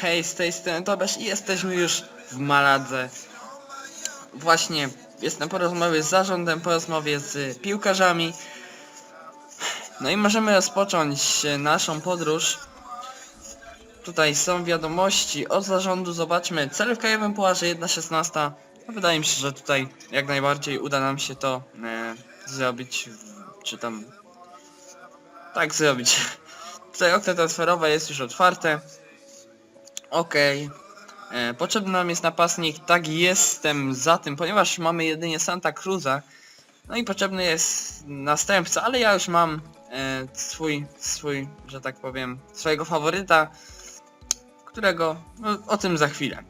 Hej, z tej strony Tobiasz i jesteśmy już w Maladze. Właśnie jestem po rozmowie z zarządem, po rozmowie z piłkarzami. No i możemy rozpocząć e, naszą podróż. Tutaj są wiadomości od zarządu, zobaczmy. Cel w krajowym pucharze 1.16. No, wydaje mi się, że tutaj jak najbardziej uda nam się to e, zrobić, czy tam... Tak zrobić. Tutaj okno transferowe jest już otwarte. Okej. E, Potrzebny nam jest napastnik, tak jestem za tym, ponieważ mamy jedynie Santa Cruza. No i potrzebny jest następca, ale ja już mam e, swój, swój, że tak powiem, swojego faworyta, którego, no, o tym za chwilę.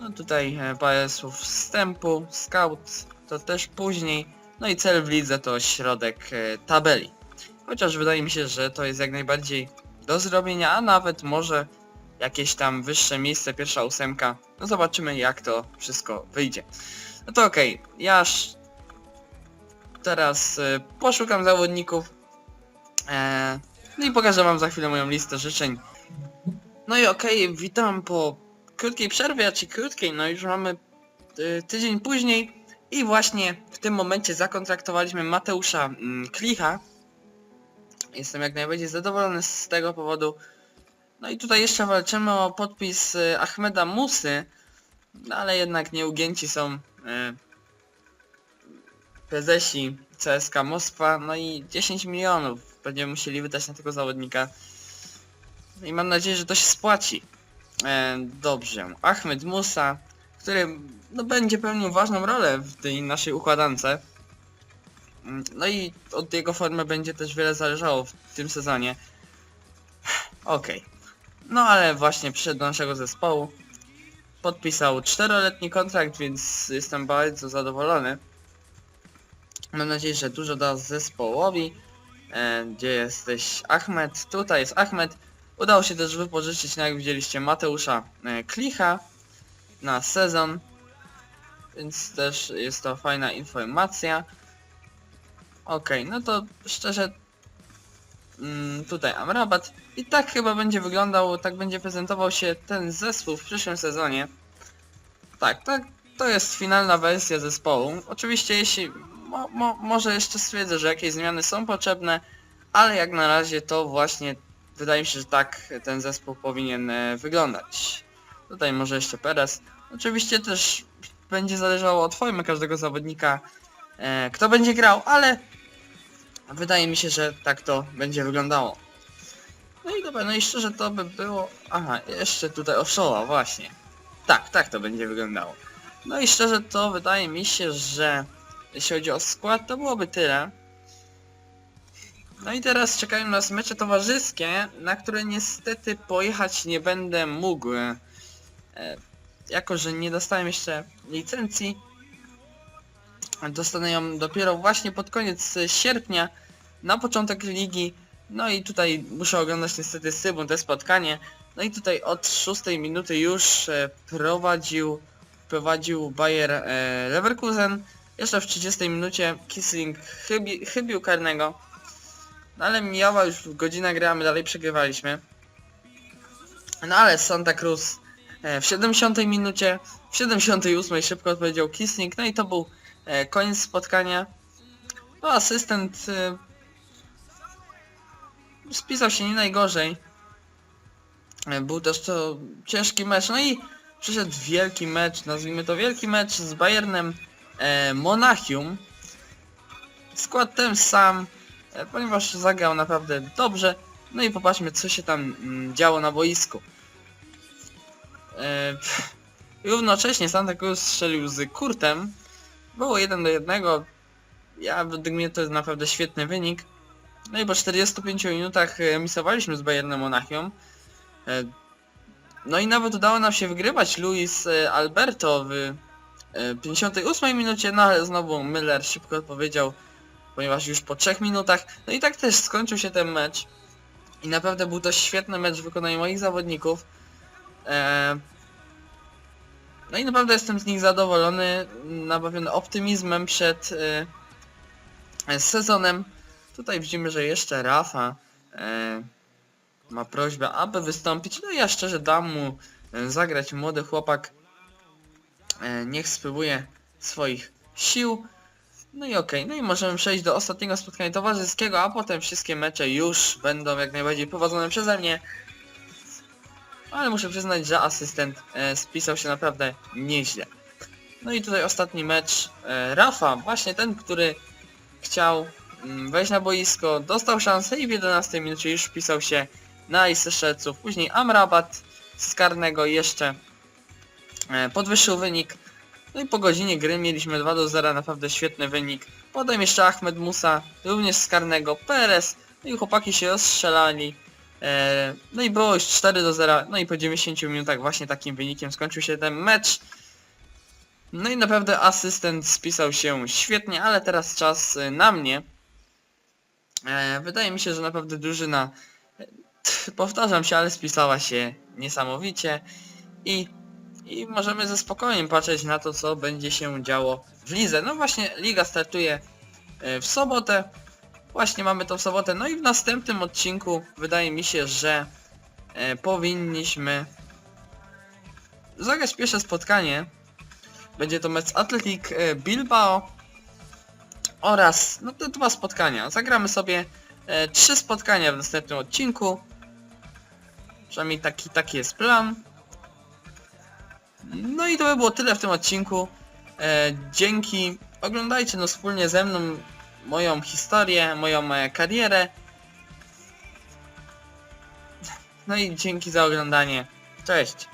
No tutaj e, parę słów wstępu, scout to też później, no i cel w lidze to środek e, tabeli. Chociaż wydaje mi się, że to jest jak najbardziej do zrobienia, a nawet może jakieś tam wyższe miejsce, pierwsza ósemka. No zobaczymy jak to wszystko wyjdzie. No to okej, ja aż teraz y, poszukam zawodników. E, no i pokażę wam za chwilę moją listę życzeń. No i okej, witam po krótkiej przerwie, czy krótkiej, no już mamy y, tydzień później i właśnie w tym momencie zakontraktowaliśmy Mateusza mm, Klicha. Jestem jak najbardziej zadowolony z tego powodu. No i tutaj jeszcze walczymy o podpis y, Ahmeda Musy, no ale jednak nieugięci są y, prezesi CSK Moskwa, no i 10 milionów będziemy musieli wydać na tego zawodnika. I mam nadzieję, że to się spłaci. E, dobrze, Ahmed Musa, który no, będzie pełnił ważną rolę w tej naszej układance. No i od jego formy będzie też wiele zależało w tym sezonie. Okej. No ale właśnie przyszedł do naszego zespołu. Podpisał czteroletni kontrakt, więc jestem bardzo zadowolony. Mam nadzieję, że dużo da zespołowi. E, gdzie jesteś Ahmed? Tutaj jest Ahmed. Udało się też wypożyczyć, no jak widzieliście, Mateusza e, Klicha na sezon. Więc też jest to fajna informacja. Okej, no to szczerze mm, tutaj Amrabat i tak chyba będzie wyglądał, tak będzie prezentował się ten zespół w przyszłym sezonie. Tak, tak, to jest finalna wersja zespołu. Oczywiście jeśli, mo, mo, może jeszcze stwierdzę, że jakieś zmiany są potrzebne, ale jak na razie to właśnie wydaje mi się, że tak ten zespół powinien e, wyglądać. Tutaj może jeszcze Perez. Oczywiście też będzie zależało od formy każdego zawodnika, e, kto będzie grał, ale wydaje mi się, że tak to będzie wyglądało. No i dobra, no i szczerze to by było... Aha, jeszcze tutaj Oszoła, właśnie. Tak, tak to będzie wyglądało. No i szczerze to wydaje mi się, że jeśli chodzi o skład, to byłoby tyle. No i teraz czekają nas mecze towarzyskie, na które niestety pojechać nie będę mógł. E, jako, że nie dostałem jeszcze licencji, dostanę ją dopiero właśnie pod koniec sierpnia, na początek ligi. No i tutaj muszę oglądać niestety z te spotkanie. No i tutaj od 6 minuty już e, prowadził prowadził Bayer e, Leverkusen. Jeszcze w 30 minucie Kissling chybi, chybił karnego. No ale mijała już godzina gry, my dalej przegrywaliśmy. No ale Santa Cruz e, w 70 minucie, w 78 szybko odpowiedział Kissling, no i to był e, koniec spotkania. No asystent e, spisał się nie najgorzej. E, Był też to ciężki mecz, no i przyszedł wielki mecz, nazwijmy to wielki mecz z Bayernem e, Monachium. Skład ten sam, e, ponieważ zagrał naprawdę dobrze. No i popatrzmy co się tam mm, działo na boisku. E, równocześnie Santa Cruz strzelił z Kurtem. Było 1 do 1. Ja według mnie to jest naprawdę świetny wynik. No i po 45 minutach e, misowaliśmy z Bayernem Monachium. E, No i nawet udało nam się wygrywać Luis e, Alberto w e, 58 minucie, no ale znowu Miller szybko odpowiedział, ponieważ już po 3 minutach. No i tak też skończył się ten mecz. I naprawdę był to świetny mecz w wykonaniu moich zawodników. No i naprawdę jestem z nich zadowolony, nabawiony optymizmem przed e, sezonem. Tutaj widzimy, że jeszcze Rafa e, ma prośbę, aby wystąpić. No ja szczerze dam mu e, zagrać młody chłopak. Niech spróbuje swoich sił. No i okej, no i możemy przejść do ostatniego spotkania towarzyskiego, a potem wszystkie mecze już będą jak najbardziej prowadzone przeze mnie. Ale muszę przyznać, że asystent e, spisał się naprawdę nieźle. No i tutaj ostatni mecz. E, Rafa, właśnie ten, który chciał mm, wejść na boisko, dostał szansę i w 11 minucie już wpisał się na listę strzelców. Później Amrabat z karnego jeszcze e, podwyższył wynik. No i po godzinie gry mieliśmy 2 do 0, naprawdę świetny wynik. Potem jeszcze Ahmed Musa, również z karnego, Perez, no i chłopaki się rozstrzelali. E, no i było już 4 do 0, no i po 90 minutach właśnie takim wynikiem skończył się ten mecz. No i naprawdę asystent spisał się świetnie, ale teraz czas y, na mnie. E, wydaje mi się, że naprawdę drużyna, e, powtarzam się, ale spisała się niesamowicie i, i możemy ze spokojem patrzeć na to, co będzie się działo w lidze. No właśnie, liga startuje w sobotę, właśnie mamy to w sobotę, no i w następnym odcinku wydaje mi się, że e, powinniśmy zagrać pierwsze spotkanie będzie to mecz Athletic e, Bilbao oraz no te dwa spotkania. Zagramy sobie e, trzy spotkania w następnym odcinku. Przynajmniej taki, taki jest plan. No i to by było tyle w tym odcinku. E, dzięki. Oglądajcie no wspólnie ze mną moją historię, moją karierę. No i dzięki za oglądanie. Cześć.